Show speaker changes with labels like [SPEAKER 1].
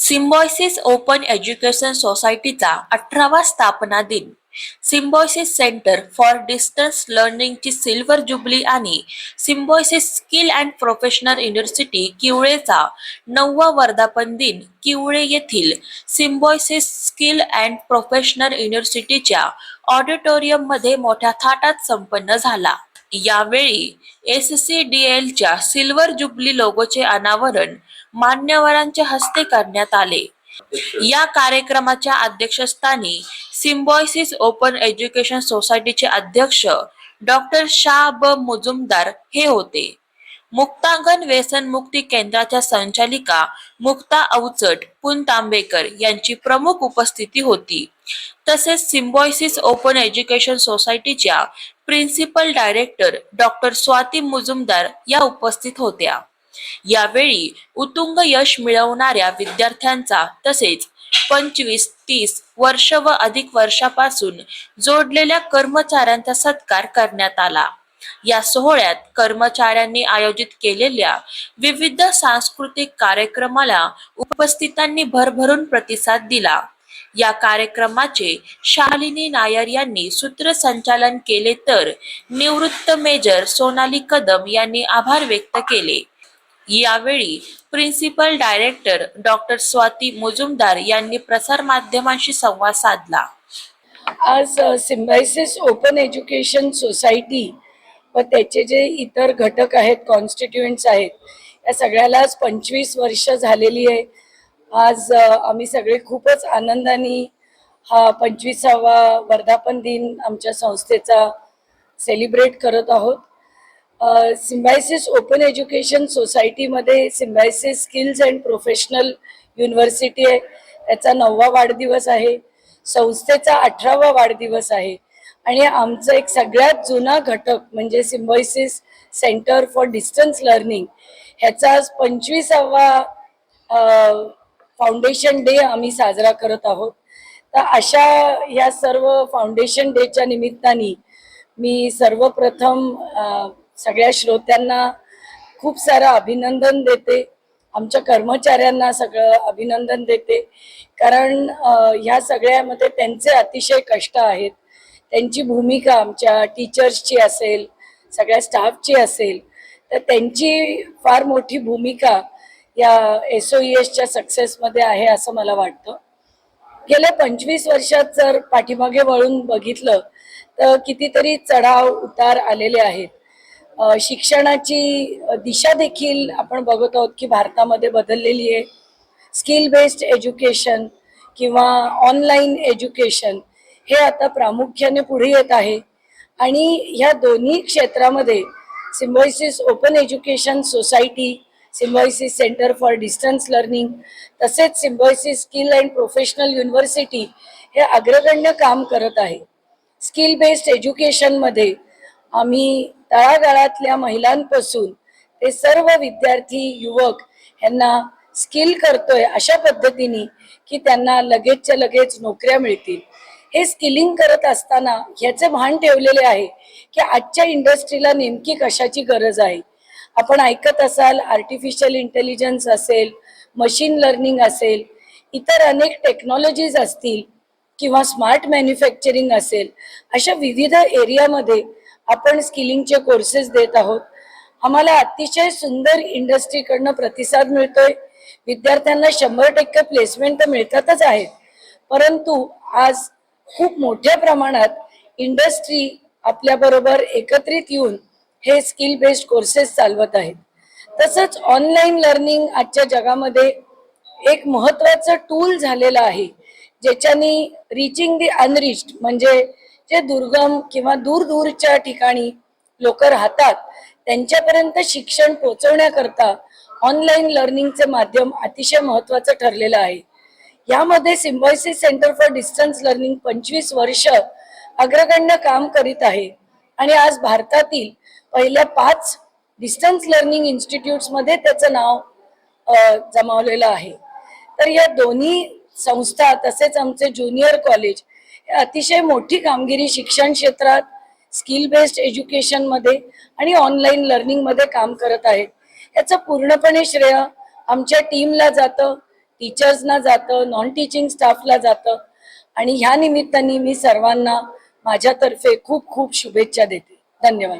[SPEAKER 1] Symbiosis open education सोसायटीचा अठरावा स्थापना दिन. सिम्बॉयसिस सेंटर फॉर डिस्टन्स लर्निंगची सिल्वर जुबली आणि Symbiosis skill and professional university किवळेचा नववा वर्धापन दिन किवळे येथील सिम्बॉयसिस स्किल अँड प्रोफेशनल युनिव्हर्सिटीच्या ऑडिटोरियममध्ये मोठ्या थाटात संपन्न झाला. यावेळी एस सी डी एलच्या सिल्वर जुबली लोगोचे अनावरण मान्यवरांच्या हस्ते करण्यात आले. या कार्यक्रमाच्या अध्यक्षस्थानी सिम्बॉयसिस ओपन एज्युकेशन सोसायटीचे अध्यक्ष डॉक्टर शाह ब मुजुमदार हे होते. मुक्तांगण व्यसनमुक्ती केंद्राच्या संचालिका मुक्ता अवचट पुन तांबेकर यांची प्रमुख उपस्थिती होती. तसेच सिम्बॉयसिस ओपन एज्युकेशन सोसायटीच्या principal director doctor Swati Mujumdar या उपस्थित होत्या. यावेळी उत्तुंग यश मिळवणाऱ्या विद्यार्थ्यांचा तसेच पंचवीस तीस वर्ष व अधिक वर्षापासून जोडलेल्या कर्मचाऱ्यांचा सत्कार करण्यात आला. या सोहळ्यात कर्मचाऱ्यांनी आयोजित केलेल्या विविध सांस्कृतिक कार्यक्रमाला उपस्थितांनी भरभरून प्रतिसाद दिला. या कार्यक्रमाचे शालिनी नायर यांनी सूत्रसंचालन केले तर निवृत्त मेजर सोनाली कदम यांनी आभार व्यक्त केले. यावेळी principal director doctor Swati Mujumdar यांनी प्रसारमाध्यमांशी संवाद साधला.
[SPEAKER 2] आज सिम्बायसिस ओपन एज्युकेशन सोसायटी व त्याचे जे इतर घटक आहेत कॉन्स्टिट्युएंट्स आहेत या सगळ्याला आज पंचवीस वर्ष झालेली आहे. आज आम्ही सगळे खूपच आनंदाने हा पंचवीसावा वर्धापन दिन आमच्या संस्थेचा सेलिब्रेट करत आहोत. सिम्बायसिस ओपन एज्युकेशन सोसायटीमध्ये Symbiosis skills and professional university आहे. त्याचा नववा वाढदिवस आहे. संस्थेचा अठरावा वाढदिवस आहे. आणि आमचं एक सगळ्यात जुना घटक म्हणजे Symbiosis centre for distance learning ह्याचा आज पंचवीसावा फाउंडेशन डे आम्ही साजरा करत आहोत. तर अशा ह्या सर्व फाउंडेशन डेच्या निमित्ताने मी सर्वप्रथम सगळ्या श्रोत्यांना खूप सारं अभिनंदन देते. आमच्या कर्मचाऱ्यांना सगळं अभिनंदन देते. कारण ह्या सगळ्यामध्ये त्यांचे अतिशय कष्ट आहेत. त्यांची भूमिका आमच्या टीचर्सची असेल सगळ्या स्टाफची असेल तर त्यांची फार मोठी भूमिका या एस ओ एसच्या सक्सेसमध्ये आहे असं मला वाटतं. गेल्या पंचवीस वर्षात जर पाठीमागे वळून बघितलं तर कितीतरी चढाव उतार आलेले आहेत. शिक्षणाची दिशा देखील आपण बघत आहोत की भारतामध्ये बदललेली आहे. स्किल बेस्ड एज्युकेशन किंवा ऑनलाईन एज्युकेशन हे आता प्रामुख्याने पुढे येत आहे. आणि ह्या दोन्ही क्षेत्रामध्ये Symbiosis open education society Symbiosis centre for distance learning तसेच Symbiosis skill and professional university हे अग्रगण्य काम करत आहे. स्किल बेस्ड एज्युकेशनमध्ये आम्ही तळागाळातल्या महिलांपासून ते सर्व विद्यार्थी युवक यांना स्किल करतोय अशा पद्धतीने की त्यांना लगेचच्या लगेच नोकऱ्या मिळतील. हे स्किलिंग करत असताना ह्याचे भान ठेवलेले आहे की आजच्या इंडस्ट्रीला नेमकी कशाची गरज आहे? आपण ऐकत असाल आर्टिफिशियल इंटेलिजन्स असेल मशीन लर्निंग असेल इतर अनेक टेक्नॉलॉजीज असतील किंवा स्मार्ट मॅन्युफॅक्चरिंग असेल अशा विविध एरियामध्ये आपण स्किलिंगचे कोर्सेस देत आहोत. आम्हाला अतिशय सुंदर इंडस्ट्रीकडनं प्रतिसाद मिळतोय. विद्यार्थ्यांना शंभर टक्के प्लेसमेंट तर मिळतातच आहेत. परंतु आज खूप मोठ्या प्रमाणात इंडस्ट्री आपल्याबरोबर एकत्रित येऊन हे स्किल बेस्ड कोर्सेस चालवत आहेत. तसंच ऑनलाईन लर्निंग आजच्या जगामध्ये एक महत्वाचं टूल झालेलं आहे ज्याच्यानी रिचिंग दी अनरिच्ड म्हणजे जे दुर्गम किंवा दूर दूरच्या ठिकाणी लोक राहतात त्यांच्यापर्यंत शिक्षण पोहोचवण्याकरता ऑनलाईन लर्निंगचे माध्यम अतिशय महत्वाचं ठरलेलं आहे. यामध्ये Symbiosis centre for distance learning पंचवीस वर्ष अग्रगण्य काम करीत आहे आणि आज भारतातील पहिल्या पाच डिस्टन्स लर्निंग इन्स्टिट्यूट्समध्ये त्याचं नाव जमावलेलं आहे. तर या दोन्ही संस्था तसेच आमचे ज्युनियर कॉलेज अतिशय मोठी कामगिरी शिक्षण क्षेत्रात स्किल बेस्ड एज्युकेशनमध्ये आणि ऑनलाईन लर्निंगमध्ये काम करत आहेत. याचं पूर्णपणे श्रेय आमच्या टीमला जातं टीचर्सना जातं नॉन टीचिंग स्टाफला जातं. आणि ह्या निमित्ताने मी सर्वांना माझ्यातर्फे खूप खूप शुभेच्छा देते. धन्यवाद.